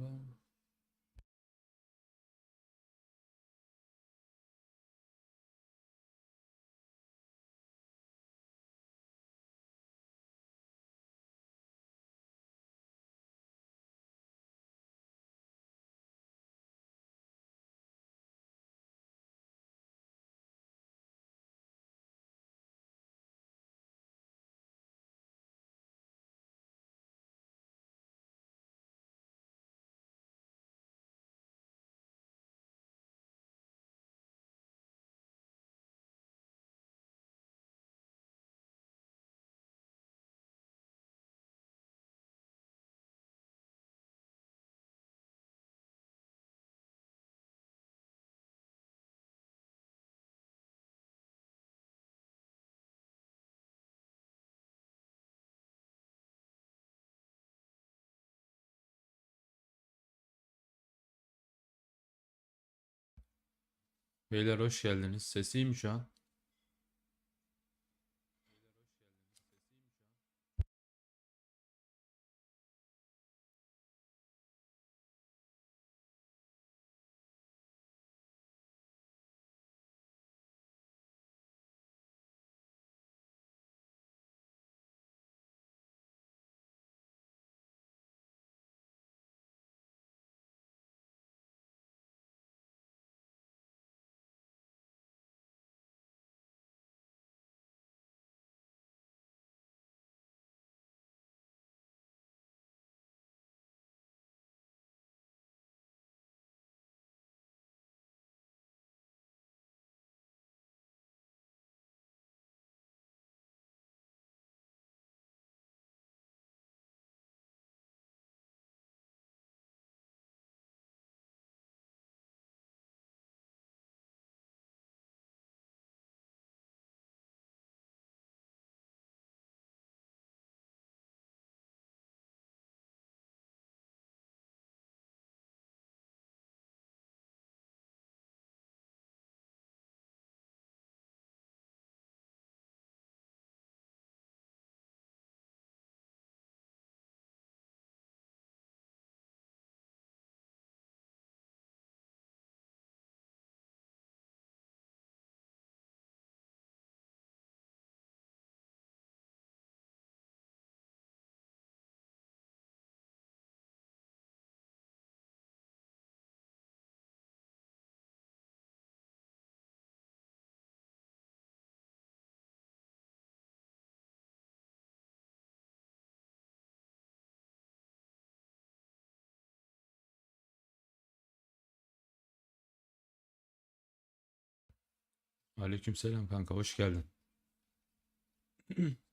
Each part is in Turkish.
ben. Beyler hoş geldiniz. Sesi iyi mi şu an? Aleykümselam kanka hoş geldin.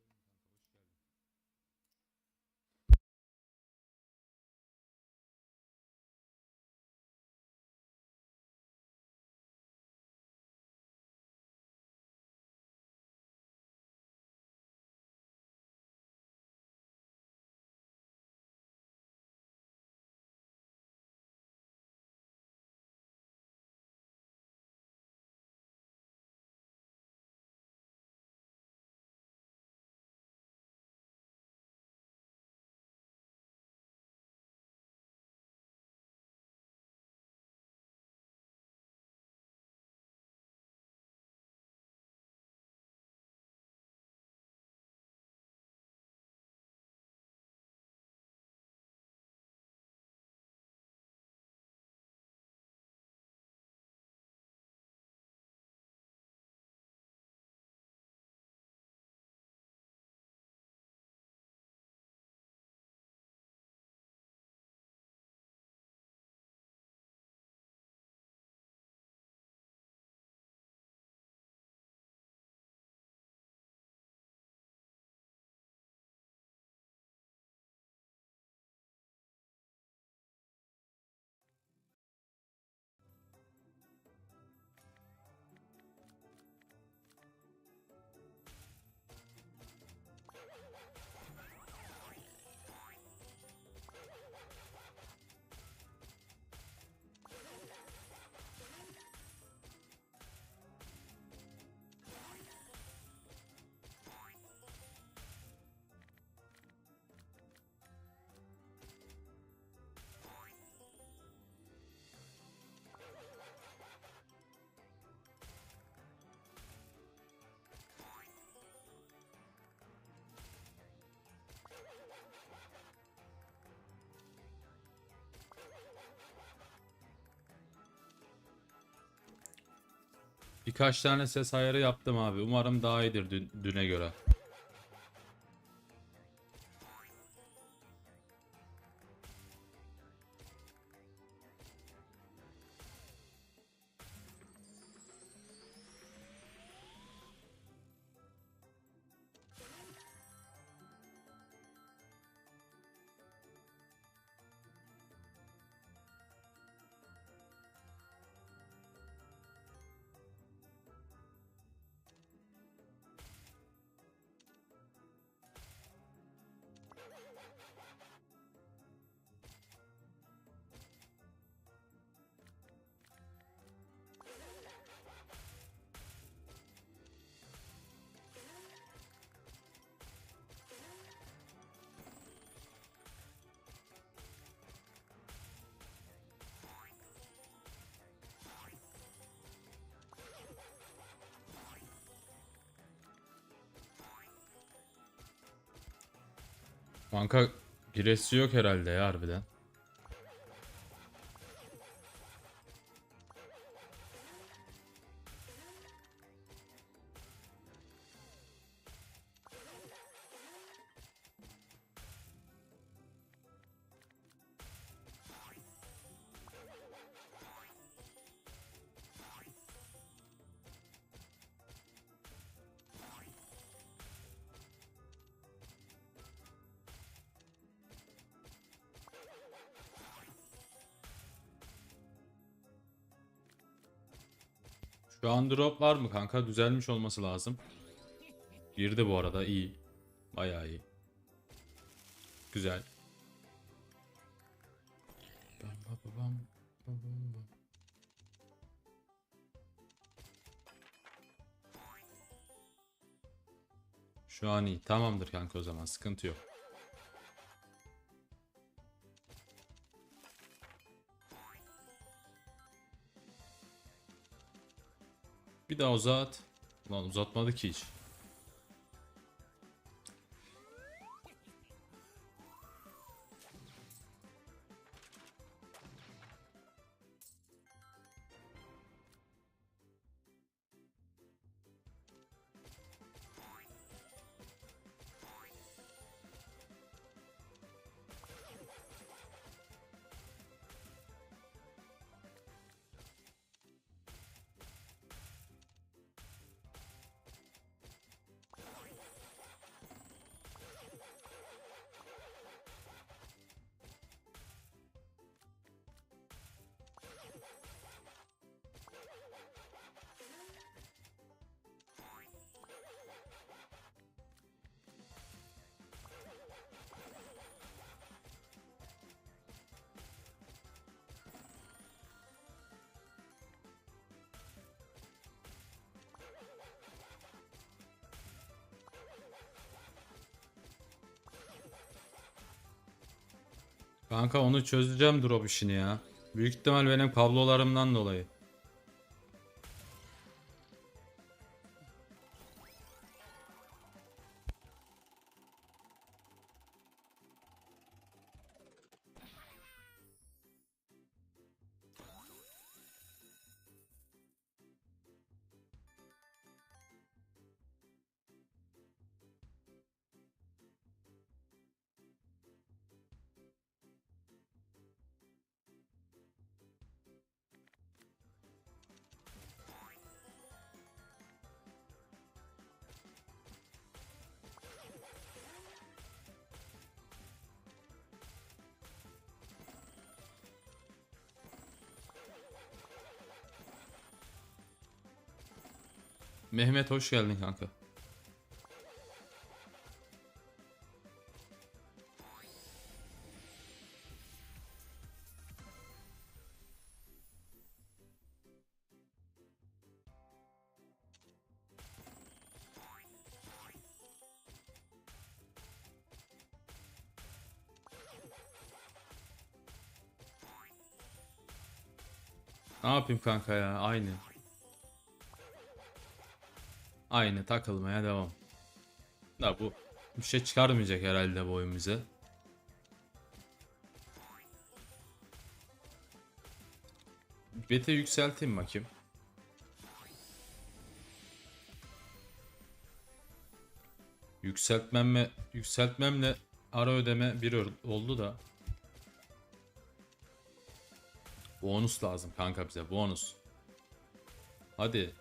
Birkaç tane ses ayarı yaptım abi. Umarım daha iyidir dün- düne göre. Kanka giresi yok herhalde ya harbiden. Şu an drop var mı kanka? Düzelmiş olması lazım. Girdi bu arada iyi. Bayağı iyi. Güzel. Bam bam bam bam bam bam. Şu an iyi. Tamamdır kanka o zaman. Sıkıntı yok. Bir daha uzat. Lan uzatmadı ki hiç. Kanka onu çözeceğim drop işini ya. Büyük ihtimal benim kablolarımdan dolayı. Mehmet hoş geldin kanka. Ne yapayım kanka ya aynı. Aynı takılmaya devam. Da bu bir şey çıkarmayacak herhalde bu oyun bize. Beta yükselteyim bakayım. Yükseltmemle, yükseltmemle ara ödeme bir oldu da. Bonus lazım kanka bize bonus. Hadi.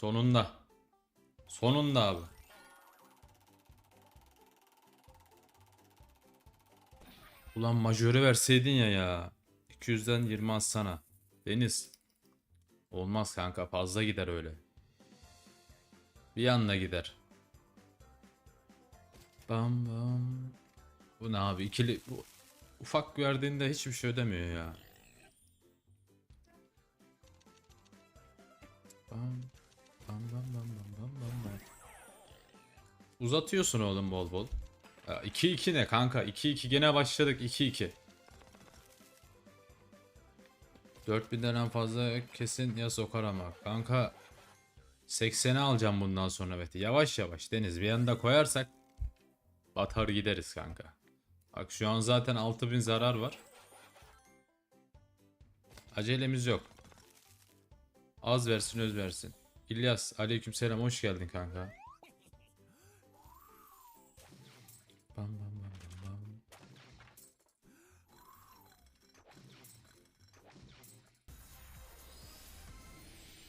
Sonunda. Sonunda abi. Ulan majörü verseydin ya ya. 200'den 20 az sana. Deniz. Olmaz kanka fazla gider öyle. Bir anda gider. Bam bam. Bu ne abi ikili bu ufak verdiğinde hiçbir şey ödemiyor ya. Bam bam bam bam bam bam bam bam. Uzatıyorsun oğlum bol bol. 2-2 ne kanka? 2-2 gene başladık 2-2. 4000'den en fazla kesin ya sokar ama. Kanka 80'e alacağım bundan sonra beti. Yavaş yavaş Deniz bir yanda koyarsak batar gideriz kanka. Bak şu an zaten 6000 zarar var. Acelemiz yok. Az versin öz versin. İlyas aleykümselam hoş geldin kanka. Bam bam bam bam bam.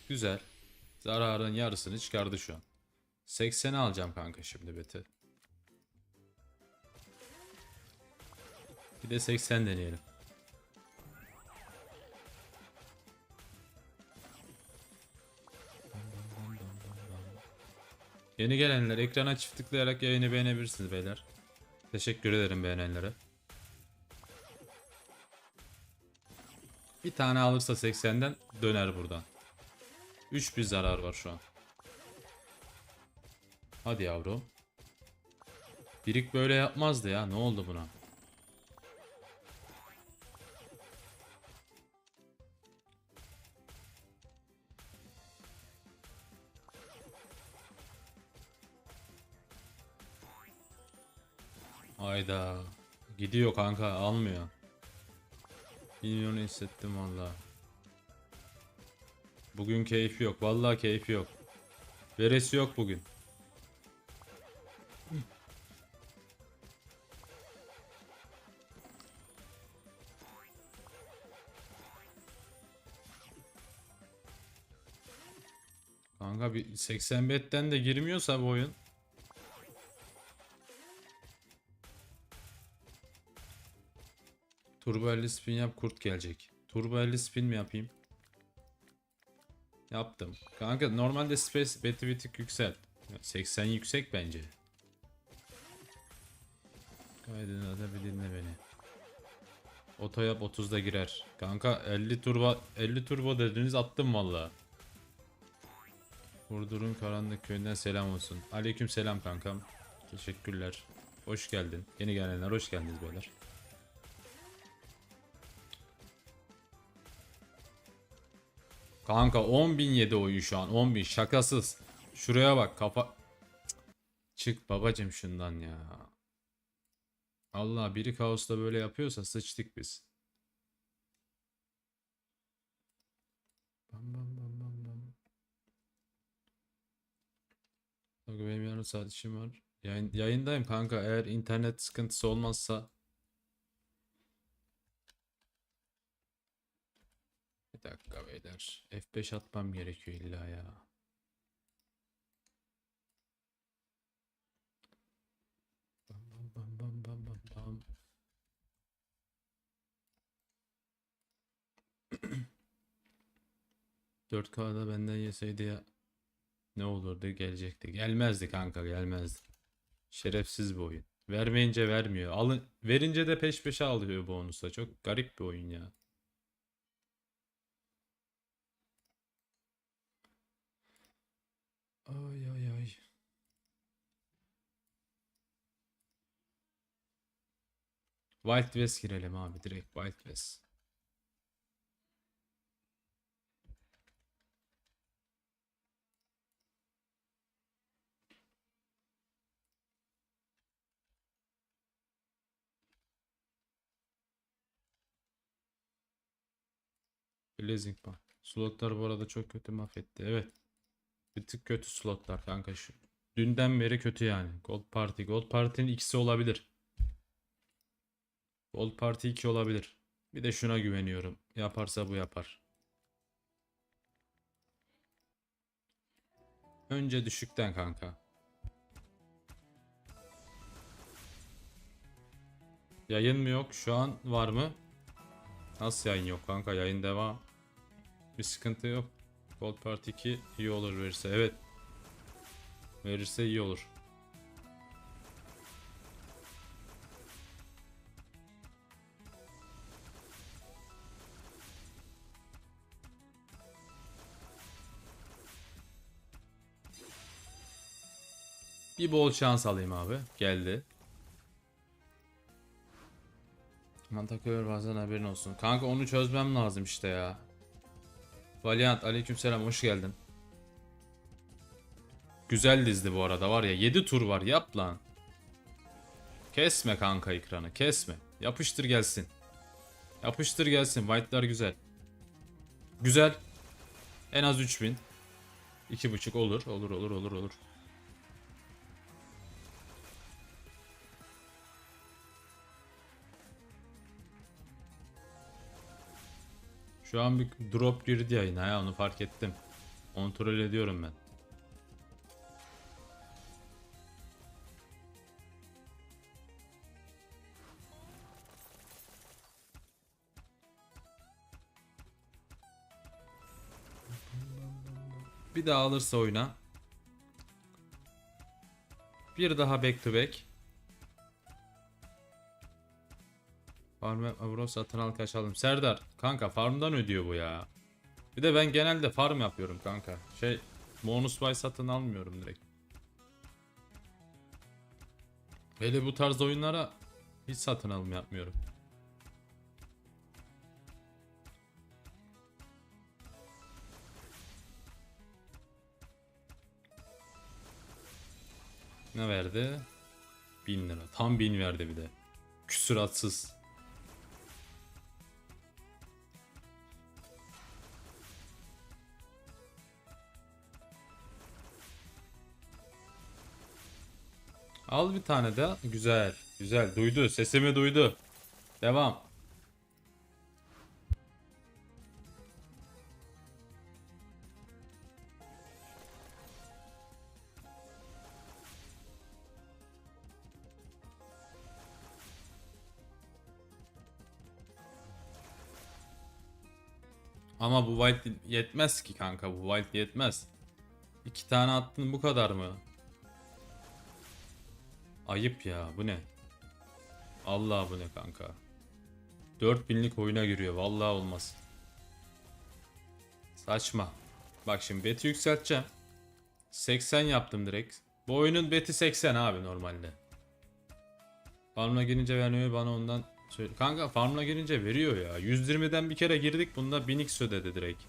Güzel. Zararın yarısını çıkardı şu an. 80'e alacağım kanka şimdi beti. Bir de 80 deneyelim. Yeni gelenler ekrana çift tıklayarak yayını beğenebilirsiniz beyler. Teşekkür ederim beğenenlere. Bir tane alırsa 80'den döner buradan. 3 bir zarar var şu an. Hadi yavrum. Birik böyle yapmazdı ya. Ne oldu buna? Hayda. Gidiyor kanka almıyor. Milyonu hissettim valla. Bugün keyfi yok. Vallahi keyfi yok. Veresi yok bugün. Kanka bir 80 betten de girmiyorsa bu oyun. Turbo 50 spin yap kurt gelecek. Turbo 50 spin mi yapayım? Yaptım. Kanka normalde space beti bir tık yüksel. 80 yüksek bence. Kaydını da dinle beni. Oto yap 30'da girer. Kanka 50 turbo 50 turbo dediniz attım valla. Burdur'un karanlık köyünden selam olsun. Aleyküm selam kankam. Teşekkürler. Hoş geldin. Yeni gelenler hoş geldiniz beyler. Kanka 10.000 yedi oyun şu an 10.000 şakasız. Şuraya bak kafa. Çık babacım şundan ya. Allah biri kaosta böyle yapıyorsa sıçtık biz. Bam bam bam bam bam. Benim yarım saat işim var. Yayın, yayındayım kanka eğer internet sıkıntısı olmazsa. Bir dakika beyler. F5 atmam gerekiyor illa ya. Bam bam bam bam bam bam bam. Dört K'da benden yeseydi ya ne olurdu gelecekti. Gelmezdi kanka gelmezdi. Şerefsiz bir oyun. Vermeyince vermiyor. Alın, verince de peş peşe alıyor bonusa. Çok garip bir oyun ya. Ay ay ay. Wild West girelim abi direkt Wild West. Blazing Band. Slotlar bu arada çok kötü mahvetti. Evet. Bir tık kötü slotlar kanka şu. Dünden beri kötü yani. Gold Party. Gold Party'nin ikisi olabilir. Gold Party 2 olabilir. Bir de şuna güveniyorum. Yaparsa bu yapar. Önce düşükten kanka. Yayın mı yok? Şu an var mı? Nasıl yayın yok kanka? Yayın devam. Bir sıkıntı yok. Gold Party 2 iyi olur verirse. Evet. Verirse iyi olur. Bir bol şans alayım abi. Geldi. Mantakör bazen haberin olsun. Kanka onu çözmem lazım işte ya. Valiant aleykümselam hoş geldin. Güzel dizdi bu arada var ya 7 tur var yap lan. Kesme kanka ekranı kesme. Yapıştır gelsin. Yapıştır gelsin white'lar güzel. Güzel. En az 3000. 2.5 olur olur olur olur olur. Şu an bir drop girdi yayına ya onu fark ettim. Kontrol ediyorum ben. Bir daha alırsa oyuna. Bir daha back to back. Farm Avro satın al kaçalım. Serdar kanka farmdan ödüyor bu ya. Bir de ben genelde farm yapıyorum kanka. Şey bonus buy satın almıyorum direkt. Hele bu tarz oyunlara hiç satın alım yapmıyorum. Ne verdi? 1000 lira. Tam 1000 verdi bir de. Küsuratsız. Al bir tane de. Güzel. Güzel. Duydu. Sesimi duydu. Devam. Ama bu wild yetmez ki kanka. Bu wild yetmez. İki tane attın bu kadar mı? Ayıp ya bu ne? Allah bu ne kanka? 4000'lik oyuna giriyor vallahi olmaz. Saçma. Bak şimdi beti yükselteceğim. 80 yaptım direkt. Bu oyunun beti 80 abi normalde. Farmla girince vermiyor bana ondan söyle. Kanka farmla girince veriyor ya. 120'den bir kere girdik bunda 1000x ödedi direkt.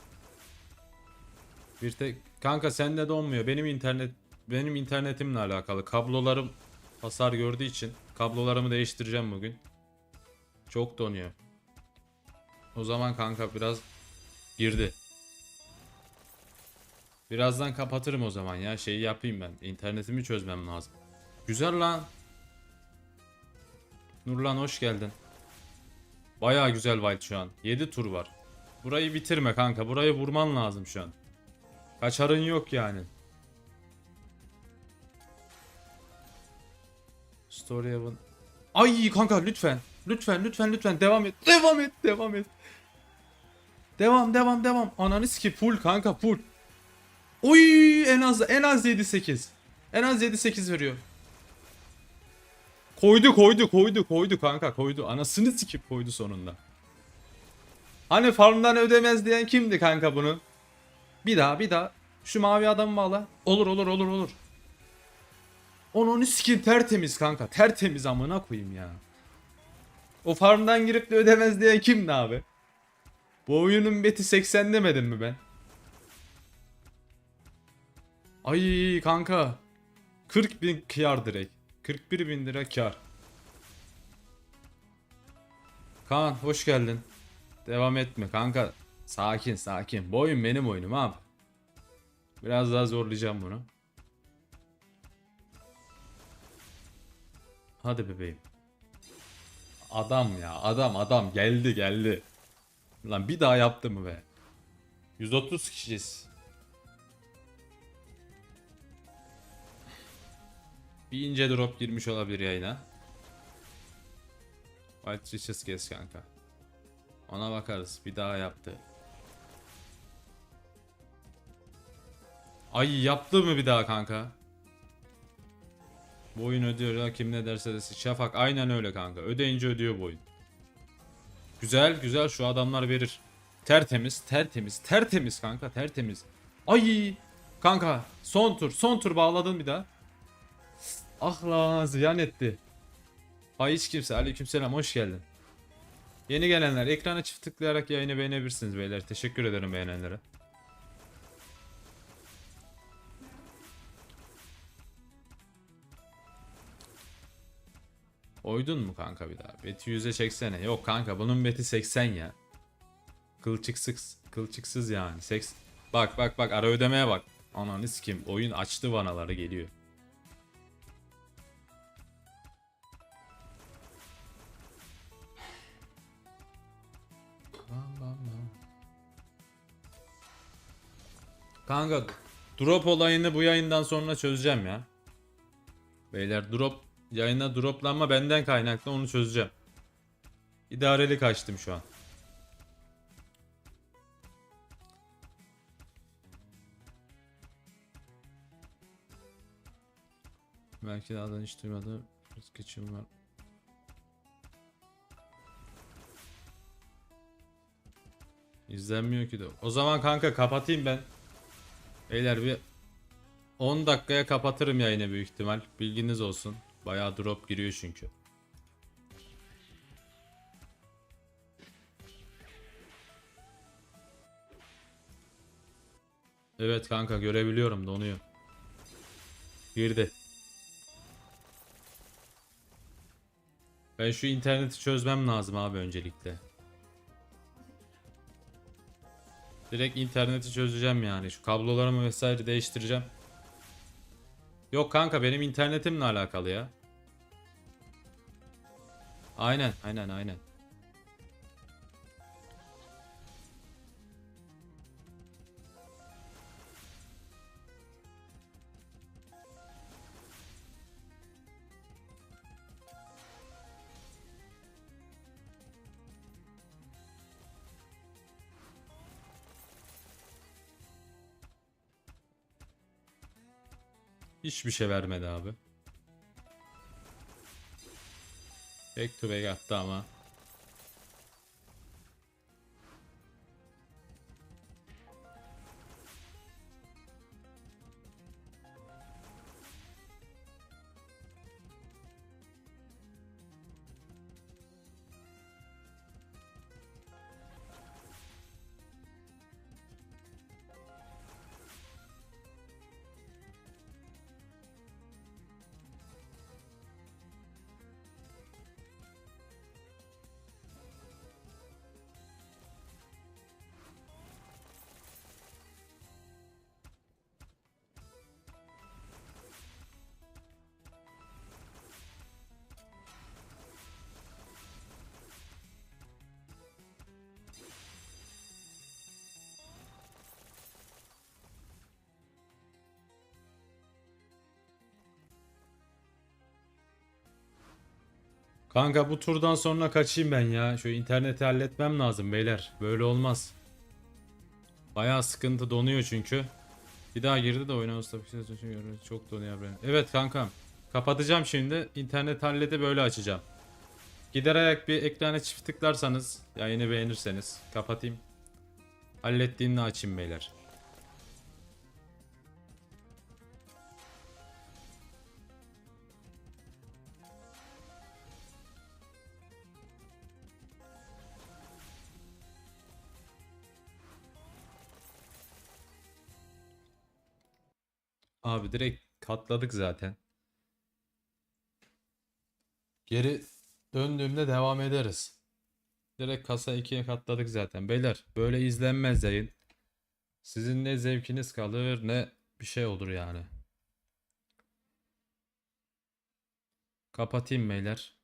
Bir tek kanka sende de olmuyor. Benim internet benim internetimle alakalı. Kablolarım hasar gördüğü için kablolarımı değiştireceğim bugün. Çok donuyor. O zaman kanka biraz girdi. Birazdan kapatırım o zaman ya. Şeyi yapayım ben. İnternetimi çözmem lazım. Güzel lan. Nurlan hoş geldin. Baya güzel wild şu an. 7 tur var. Burayı bitirme kanka. Burayı vurman lazım şu an. Kaçarın yok yani. Story Haven. Ay kanka lütfen. Lütfen lütfen lütfen devam et. Devam et. Devam et. Devam devam devam. Ananı ki full kanka full. Oy en az en az 7 8. En az 7 8 veriyor. Koydu koydu koydu koydu kanka koydu. Anasını sikip koydu sonunda. Hani farmdan ödemez diyen kimdi kanka bunu? Bir daha bir daha. Şu mavi adamı bağla. Olur olur olur olur. Onu sikim tertemiz kanka. Tertemiz amına koyayım ya. O farmdan girip de ödemez diyen kimdi abi? Bu oyunun beti 80 demedim mi ben? Ay kanka. 40 bin kar direkt. 41 bin lira kar. Kaan hoş geldin. Devam etme kanka. Sakin sakin. Bu oyun benim oyunum abi. Biraz daha zorlayacağım bunu. Hadi bebeğim. Adam ya adam adam geldi geldi. Lan bir daha yaptı mı be? 130 kişiyiz. Bir ince drop girmiş olabilir yayına. White Riches kes kanka. Ona bakarız. Bir daha yaptı. Ay yaptı mı bir daha kanka? Bu oyun ödüyor ya kim ne derse desin. Şafak aynen öyle kanka. Ödeyince ödüyor bu oyun. Güzel güzel şu adamlar verir. Tertemiz tertemiz tertemiz kanka tertemiz. Ay kanka son tur son tur bağladın bir daha. Ah lan ziyan etti. Hay hiç kimse aleykümselam hoş geldin. Yeni gelenler ekrana çift tıklayarak yayını beğenebilirsiniz beyler. Teşekkür ederim beğenenlere. Oydun mu kanka bir daha? Beti 100'e çeksene. Yok kanka bunun beti 80 ya. Kılçıksız, kılçıksız yani. Seks... Bak bak bak ara ödemeye bak. Ananı kim? Oyun açtı vanaları geliyor. Kanka drop olayını bu yayından sonra çözeceğim ya. Beyler drop yayına droplanma benden kaynaklı onu çözeceğim. İdareli kaçtım şu an. Belki de hiç duymadı. Rızk için var. İzlenmiyor ki de. O zaman kanka kapatayım ben. Beyler bir 10 dakikaya kapatırım yayını büyük ihtimal. Bilginiz olsun. Bayağı drop giriyor çünkü. Evet kanka görebiliyorum donuyor. Girdi. Ben şu interneti çözmem lazım abi öncelikle. Direkt interneti çözeceğim yani. Şu kablolarımı vesaire değiştireceğim. Yok kanka benim internetimle alakalı ya. Aynen aynen aynen. Hiçbir şey vermedi abi. Back to back attı ama. Kanka bu turdan sonra kaçayım ben ya. Şu interneti halletmem lazım beyler. Böyle olmaz. Bayağı sıkıntı donuyor çünkü. Bir daha girdi de bir şey söyleyeyim. Çok donuyor ben. Evet kankam. Kapatacağım şimdi. İnternet hallede böyle açacağım. Giderek bir ekrana çift tıklarsanız yayını beğenirseniz kapatayım. Hallettiğimde açayım beyler. Abi direkt katladık zaten. Geri döndüğümde devam ederiz. Direkt kasa ikiye katladık zaten. Beyler böyle izlenmez yayın. Sizin ne zevkiniz kalır ne bir şey olur yani. Kapatayım beyler.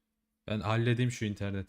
Ben halledeyim şu interneti.